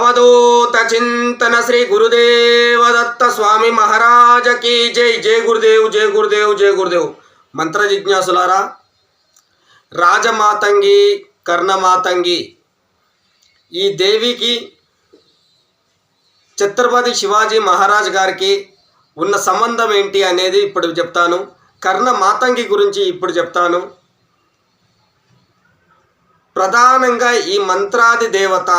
అవధూత చింతన శ్రీ గురుదేవ దత్త స్వామి మహారాజకి జై జై గురుదేవ్ జై గురుదేవ్ జై గురుదేవ్ మంత్ర జిజ్ఞాసులారా రాజమాతంగి కర్ణమాతంగి ఈ దేవికి ఛత్రపతి శివాజీ మహారాజ్ గారికి ఉన్న సంబంధం ఏంటి అనేది ఇప్పుడు చెప్తాను. కర్ణ మాతంగి గురించి ఇప్పుడు చెప్తాను. ప్రధానంగా ఈ మంత్రాది దేవత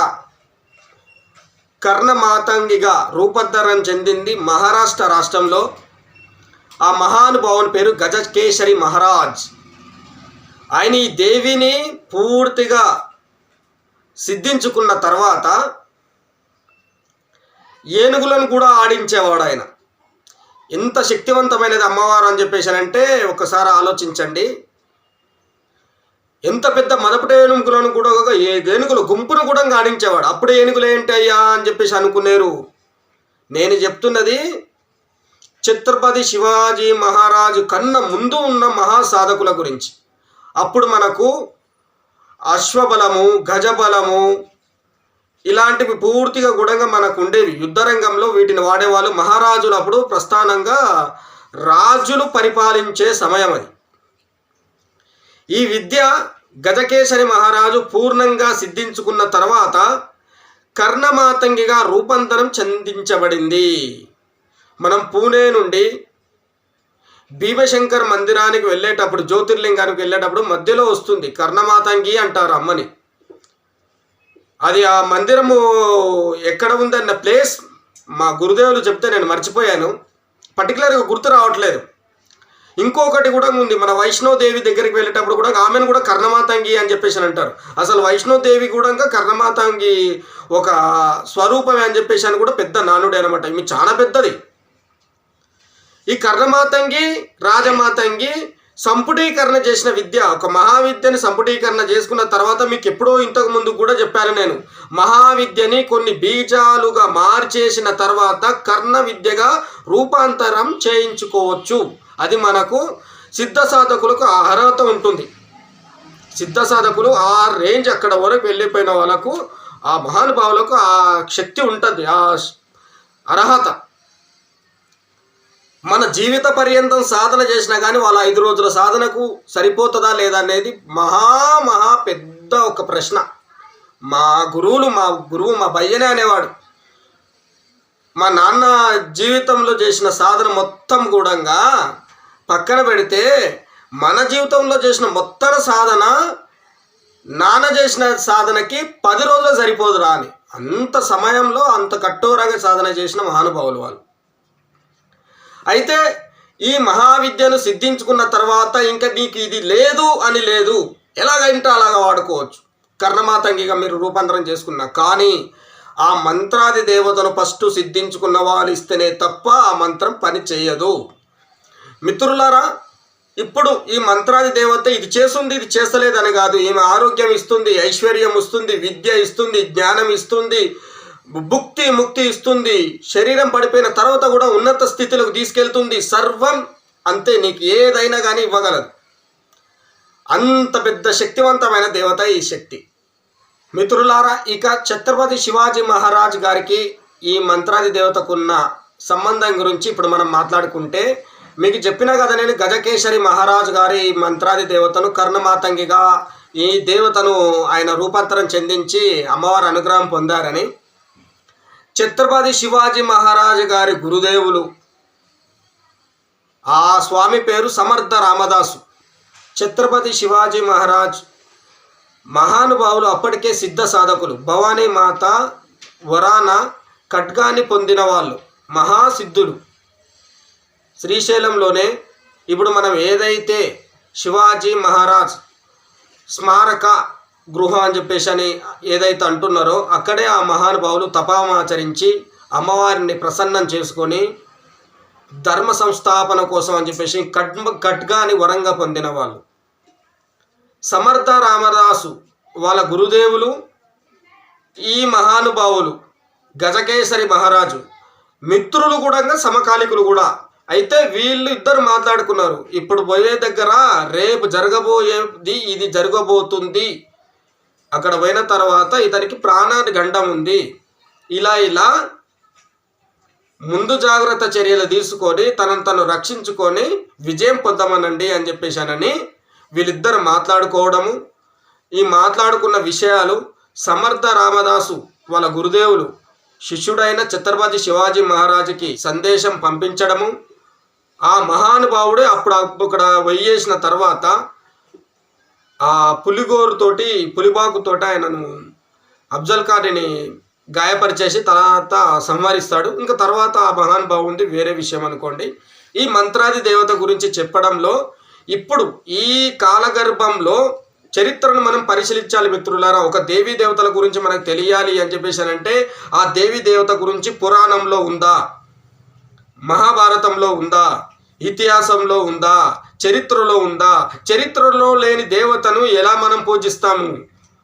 కర్ణమాతంగిగా రూపాంతరం చెందింది మహారాష్ట్ర రాష్ట్రంలో. ఆ మహానుభావుని పేరు గజకేశరి మహారాజ్. ఆయన ఈ దేవిని పూర్తిగా సిద్ధించుకున్న తర్వాత ఏనుగులను కూడా ఆడించేవాడు ఆయన. ఎంత శక్తివంతమైనది అమ్మవారు అని చెప్పేసానంటే ఒకసారి ఆలోచించండి. ఎంత పెద్ద మదపటి ఏనుగులను కూడా ఏ ఏనుగులు గుంపును కూడా ఆడించేవాడు. అప్పుడు ఏనుగులు ఏంటి అయ్యా అని చెప్పేసి అనుకునేరు. నేను చెప్తున్నది ఛత్రపతి శివాజీ మహారాజు కన్న ముందు ఉన్న మహాసాధకుల గురించి. అప్పుడు మనకు అశ్వబలము గజబలము ఇలాంటివి పూర్తిగా గుడంగా మనకు ఉండేవి. యుద్ధరంగంలో వీటిని వాడేవాళ్ళు మహారాజులు అప్పుడు ప్రస్థానంగా రాజులు పరిపాలించే సమయం అది. ఈ విద్య గజకేశరి మహారాజు పూర్ణంగా సిద్ధించుకున్న తర్వాత కర్ణమాతంగిగా రూపాంతరం చెందించబడింది. మనం పూణే నుండి భీమశంకర్ మందిరానికి వెళ్ళేటప్పుడు జ్యోతిర్లింగానికి వెళ్ళేటప్పుడు మధ్యలో వస్తుంది. కర్ణమాతంగి అంటారు అమ్మని. అది ఆ మందిరము ఎక్కడ ఉందన్న ప్లేస్ మా గురుదేవులు చెప్తే నేను మర్చిపోయాను. పర్టికులర్గా గుర్తు రావట్లేదు. ఇంకొకటి కూడా ఉంది. మన వైష్ణోదేవి దగ్గరికి వెళ్ళేటప్పుడు కూడా ఆమెను కూడా కర్ణమాతంగి అని చెప్పేసి అని అంటారు. అసలు వైష్ణోదేవి కూడా కర్ణమాతంగి ఒక స్వరూపమే అని చెప్పేసి అని కూడా పెద్ద నానుడే అనమాట ఇవి చాలా పెద్దది. ఈ కర్ణమాతంగి రాజమాతంగి సంపుటీకరణ చేసిన విద్య ఒక మహావిద్యని సంపుటీకరణ చేసుకున్న తర్వాత మీకు ఎప్పుడో ఇంతకు ముందు కూడా చెప్పాను నేను. మహావిద్యని కొన్ని బీజాలుగా మార్చేసిన తర్వాత కర్ణ విద్యగా రూపాంతరం చేయించుకోవచ్చు. అది మనకు సిద్ధ సాధకులకు ఆ అర్హత ఉంటుంది. సిద్ధ సాధకులు ఆ రేంజ్ అక్కడ వరకు వెళ్ళిపోయిన వాళ్ళకు ఆ మహానుభావులకు ఆ శక్తి ఉంటుంది ఆ అర్హత. మన జీవిత పర్యంతం సాధన చేసినా కానీ వాళ్ళ ఐదు రోజుల సాధనకు సరిపోతుందా లేదా అనేది మహా మహా పెద్ద ఒక ప్రశ్న. మా గురువులు మా గురువు మా భయ్యనే అనేవాడు. మా నాన్న జీవితంలో చేసిన సాధన మొత్తం కూడా పక్కన పెడితే మన జీవితంలో చేసిన మొత్తం సాధన నాన్న చేసిన సాధనకి పది రోజులు సరిపోదురా అని. అంత సమయంలో అంత కఠోరంగా సాధన చేసిన మహానుభావులు వాళ్ళు. అయితే ఈ మహావిద్యను సిద్ధించుకున్న తర్వాత ఇంకా నీకు ఇది లేదు అని లేదు ఎలాగంటే అలాగ వాడుకోవచ్చు. కర్ణమాతంగిగా మీరు రూపాంతరం చేసుకున్నా కానీ ఆ మంత్రాది దేవతను ఫస్ట్ సిద్ధించుకున్న వాళ్ళు ఇస్తేనే తప్ప ఆ మంత్రం పని చేయదు. మిత్రులారా ఇప్పుడు ఈ మంత్రాది దేవత ఇది చేస్తుంది ఇది చేస్తలేదని కాదు. ఈమె ఆరోగ్యం ఇస్తుంది ఐశ్వర్యం ఇస్తుంది విద్య ఇస్తుంది జ్ఞానం ఇస్తుంది భుక్తి ముక్తి ఇస్తుంది శరీరం పడిపోయిన తర్వాత కూడా ఉన్నత స్థితిలోకి తీసుకెళ్తుంది. సర్వం అంతే నీకు ఏదైనా కానీ ఇవ్వగలదు. అంత పెద్ద శక్తివంతమైన దేవత ఈ శక్తి. మిత్రులారా ఇక ఛత్రపతి శివాజీ మహారాజ్ గారికి ఈ మంత్రాది దేవతకున్న సంబంధం గురించి ఇప్పుడు మనం మాట్లాడుకుంటే మీకు చెప్పిన కదా నేను గజకేశరి మహారాజ్ గారి ఈ మంత్రాది దేవతను కర్ణమాతంగిగా ఈ దేవతను ఆయన రూపాంతరం చెందించి అమ్మవారి అనుగ్రహం పొందారని. ఛత్రపతి శివాజీ మహారాజు గారి గురుదేవులు ఆ స్వామి పేరు సమర్థ రామదాసు. ఛత్రపతి శివాజీ మహారాజ్ మహానుభావులు అప్పటికే సిద్ధ సాధకులు. భవానీ మాత వరాన ఖడ్గాన్ని పొందిన వాళ్ళు మహాసిద్ధులు. శ్రీశైలంలోనే ఇప్పుడు మనం ఏదైతే శివాజీ మహారాజ్ స్మారక గృహం అని చెప్పేసి అని ఏదైతే అంటున్నారో అక్కడే ఆ మహానుభావులు తపామాచరించి అమ్మవారిని ప్రసన్నం చేసుకొని ధర్మ సంస్థాపన కోసం అని చెప్పేసి ఖడ్ ఖడ్గాని వరంగా పొందిన వాళ్ళు. సమర్థ రామదాసు వాళ్ళ గురుదేవులు ఈ మహానుభావులు గజకేసరి మహారాజు మిత్రులు కూడా సమకాలికులు కూడా. అయితే వీళ్ళు ఇద్దరు మాట్లాడుకున్నారు ఇప్పుడు పోయే దగ్గర రేపు జరగబోయేది ఇది జరగబోతుంది. అక్కడ పోయిన తర్వాత ఇతనికి ప్రాణాన్ని గండం ఉంది. ఇలా ఇలా ముందు జాగ్రత్త చర్యలు తీసుకొని తనను తను రక్షించుకొని విజయం పొందమనండి అని చెప్పేశానని వీళ్ళిద్దరు మాట్లాడుకోవడము ఈ మాట్లాడుకున్న విషయాలు సమర్థ రామదాసు వాళ్ళ గురుదేవులు శిష్యుడైన ఛత్రపతి శివాజీ మహారాజుకి సందేశం పంపించడము. ఆ మహానుభావుడే అప్పుడు అక్కడ వెయ్యేసిన తర్వాత ఆ పులిగోరుతోటి పులిబాకుతోటి ఆయనను అఫ్జల్ ఖాన్ని గాయపరిచేసి తర్వాత సంహరిస్తాడు. ఇంకా తర్వాత ఆ మహానుభావుంది వేరే విషయం అనుకోండి. ఈ మంత్రాది దేవత గురించి చెప్పడంలో ఇప్పుడు ఈ కాలగర్భంలో చరిత్రను మనం పరిశీలించాలి మిత్రులారా. ఒక దేవీ దేవతల గురించి మనకు తెలియాలి అని చెప్పేసి అంటే ఆ దేవీ దేవత గురించి పురాణంలో ఉందా? మహాభారతంలో ఉందా? ఇతిహాసంలో ఉందా? చరిత్రలో ఉందా? చరిత్రలో లేని దేవతను ఎలా మనం పూజిస్తాము?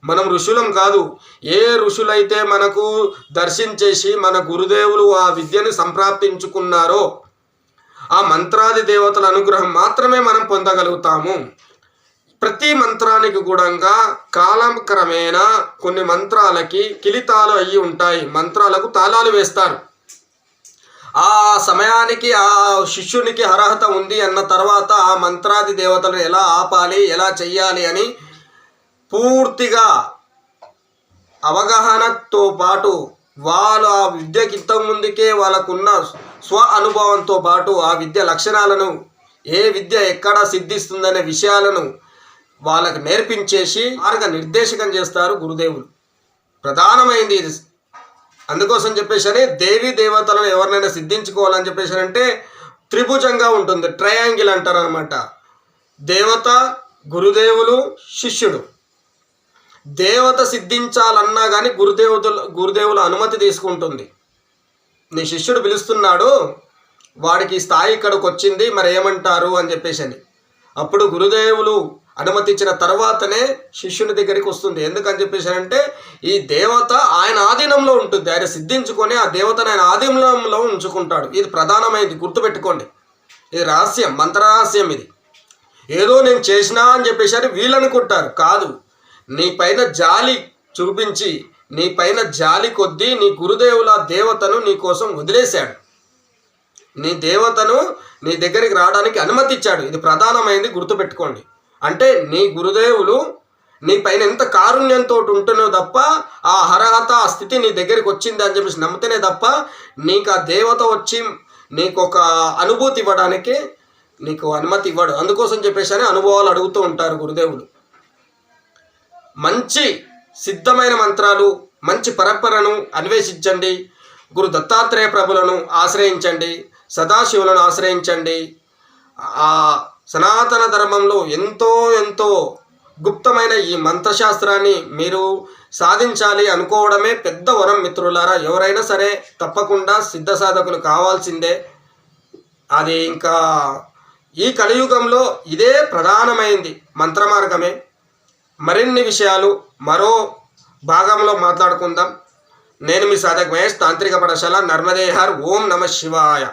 మనం ఋషులం కాదు. ఏ ఋషులైతే మనకు దర్శించేసి మన గురుదేవులు ఆ విద్యను సంప్రాప్తించుకున్నారో ఆ మంత్రాది దేవతల అనుగ్రహం మాత్రమే మనం పొందగలుగుతాము. ప్రతి మంత్రానికి కూడా కాలం క్రమేణా కొన్ని మంత్రాలకి కిలితాలు అయ్యి ఉంటాయి. మంత్రాలకు తాళాలు వేస్తారు. ఆ సమయానికి ఆ శిష్యునికి అర్హత ఉంది అన్న తర్వాత ఆ మంత్రాది దేవతలను ఎలా ఆపాలి ఎలా చెయ్యాలి అని పూర్తిగా అవగాహనతో పాటు వాళ్ళు ఆ విద్యకి ఇంతకుముందుకే వాళ్ళకున్న స్వ అనుభవంతో పాటు ఆ విద్య లక్షణాలను ఏ విద్య ఎక్కడ సిద్ధిస్తుందనే విషయాలను వాళ్ళకు నేర్పించేసి మార్గ నిర్దేశకం చేస్తారు గురుదేవులు. ప్రధానమైంది ఇది. అందుకోసం చెప్పేసి అని దేవతలను ఎవరినైనా సిద్ధించుకోవాలని చెప్పేసి అంటే త్రిభుజంగా ఉంటుంది ట్రయాంగిల్ అంటారు అనమాట దేవత గురుదేవులు శిష్యుడు. దేవత సిద్ధించాలన్నా కానీ గురుదేవతలు గురుదేవుల అనుమతి తీసుకుంటుంది. నీ శిష్యుడు పిలుస్తున్నాడు వాడికి స్థాయి ఇక్కడికి వచ్చింది మరి ఏమంటారు అని చెప్పేసి అని అప్పుడు గురుదేవులు అనుమతించిన తర్వాతనే శిష్యుని దగ్గరికి వస్తుంది. ఎందుకని చెప్పేసి అంటే ఈ దేవత ఆయన ఆధీనంలో ఉంటుంది. ఆయన సిద్ధించుకొని ఆ దేవతను ఆయన ఆధీనంలో ఉంచుకుంటాడు. ఇది ప్రధానమైనది. గుర్తుపెట్టుకోండి. ఇది రహస్యం మంత్రరహస్యం ఇది. ఏదో నేను చేసినా అని చెప్పేసి అని వీళ్ళు అనుకుంటారు కాదు. నీ పైన జాలి చూపించి నీ పైన జాలి కొద్దీ నీ గురుదేవుల దేవతను నీ కోసం వదిలేశాడు. నీ దేవతను నీ దగ్గరికి రావడానికి అనుమతి ఇచ్చాడు. ఇది ప్రధానమైనది గుర్తుపెట్టుకోండి. అంటే నీ గురుదేవులు నీ పైన ఎంత కారుణ్యంతో ఉంటున్నో తప్ప ఆ అర్హత ఆ స్థితి నీ దగ్గరికి వచ్చింది అని చెప్పేసి నమ్మితేనే తప్ప నీకు ఆ దేవత వచ్చి నీకు ఒక అనుభూతి ఇవ్వడానికి నీకు అనుమతి ఇవ్వడు. అందుకోసం చెప్పేసి అని అనుభవాలు అడుగుతూ ఉంటారు గురుదేవులు. మంచి సిద్ధమైన మంత్రాలు మంచి పరంపరను అన్వేషించండి. గురు దత్తాత్రేయ ప్రభులను ఆశ్రయించండి. సదాశివులను ఆశ్రయించండి. ఆ సనాతన ధర్మంలో ఎంతో ఎంతో గుప్తమైన ఈ మంత్రశాస్త్రాన్ని మీరు సాధించాలి అనుకోవడమే పెద్ద వరం మిత్రులారా. ఎవరైనా సరే తప్పకుండా సిద్ధ సాధకులు కావాల్సిందే. అది ఇంకా ఈ కలియుగంలో ఇదే ప్రధానమైంది మంత్ర మార్గమే మరిన్ని విషయాలు మరో భాగంలో మాట్లాడుకుందాం. నేను మీ సాధక్ మహేష్ తాంత్రిక పాఠశాల నర్మదేహార్. ఓం నమ శివాయ.